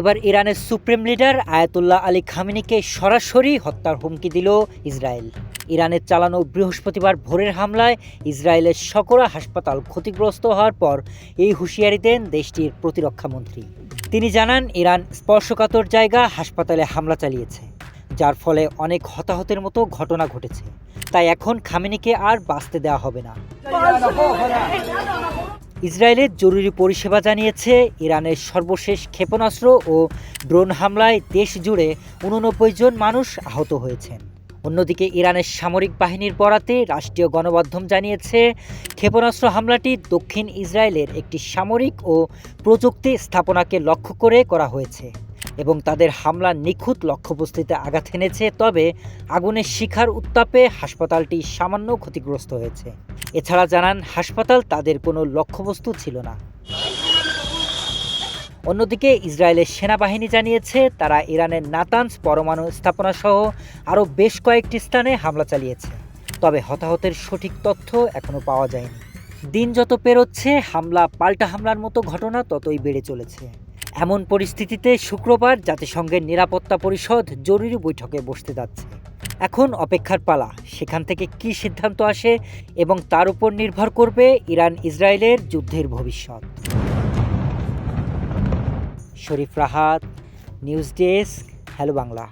এবার ইরানের supreme leader Ayatollah Ali খামিনিকে সরাসরি হত্যার হুমকি দিল ইসরায়েল। ইরানের চালানো বৃহস্পতিবার ভোরের হামলায় ইসরায়েলের সকরা হাসপাতাল ক্ষতিগ্রস্ত হওয়ার পর এই হুঁশিয়ারি দেন দেশটির প্রতিরক্ষা মন্ত্রী। তিনি জানান, ইরান স্পর্শকাতর জায়গা হাসপাতালে হামলা চালিয়েছে, যার ফলে অনেক হতাহতের মতো ঘটনা ঘটেছে। তাই এখন খামিনিকে আর বাঁচতে দেওয়া হবে না। ইসরায়েলের জরুরি পরিষেবা জানিয়েছে ইরানের সর্বশেষ ক্ষেপণাস্ত্র ও ড্রোন হামলায় দেশ জুড়ে উননব্বই জন মানুষ আহত হয়েছেন। অন্যদিকে ইরানের সামরিক বাহিনীর বরাতে রাষ্ট্রীয় গণমাধ্যম জানিয়েছে, ক্ষেপণাস্ত্র হামলাটি দক্ষিণ ইসরায়েলের একটি সামরিক ও প্রযুক্তি স্থাপনাকে লক্ষ্য করে করা হয়েছে। এবং তাদের হামলা নিখুঁত লক্ষ্যবস্তুতে আঘাত এনেছে, তবে আগুনের শিখার উত্তাপে হাসপাতালটি সামান্য ক্ষতিগ্রস্ত হয়েছে। এছাড়া জানান, হাসপাতাল তাদের কোনো লক্ষ্যবস্তু ছিল না। অন্যদিকে ইসরায়েলের সেনাবাহিনী জানিয়েছে, তারা ইরানের নাতানস পরমাণু স্থাপনা সহ আরও বেশ কয়েকটি স্থানে হামলা চালিয়েছে। তবে হতাহতের সঠিক তথ্য এখনও পাওয়া যায়নি। দিন যত পেরোচ্ছে, হামলা পাল্টা হামলার মতো ঘটনা ততই বেড়ে চলেছে। এমন পরিস্থিতিতে শুক্রবার জাতিসংঘের নিরাপত্তা পরিষদ জরুরি বৈঠকে বসতে যাচ্ছে। এখন অপেক্ষার পালা, সেখান থেকে কি সিদ্ধান্ত আসে এবং তার উপর নির্ভর করবে ইরান ইসরায়েলের যুদ্ধের ভবিষ্যৎ। Sharif Rahat, news desk, hello Bangla.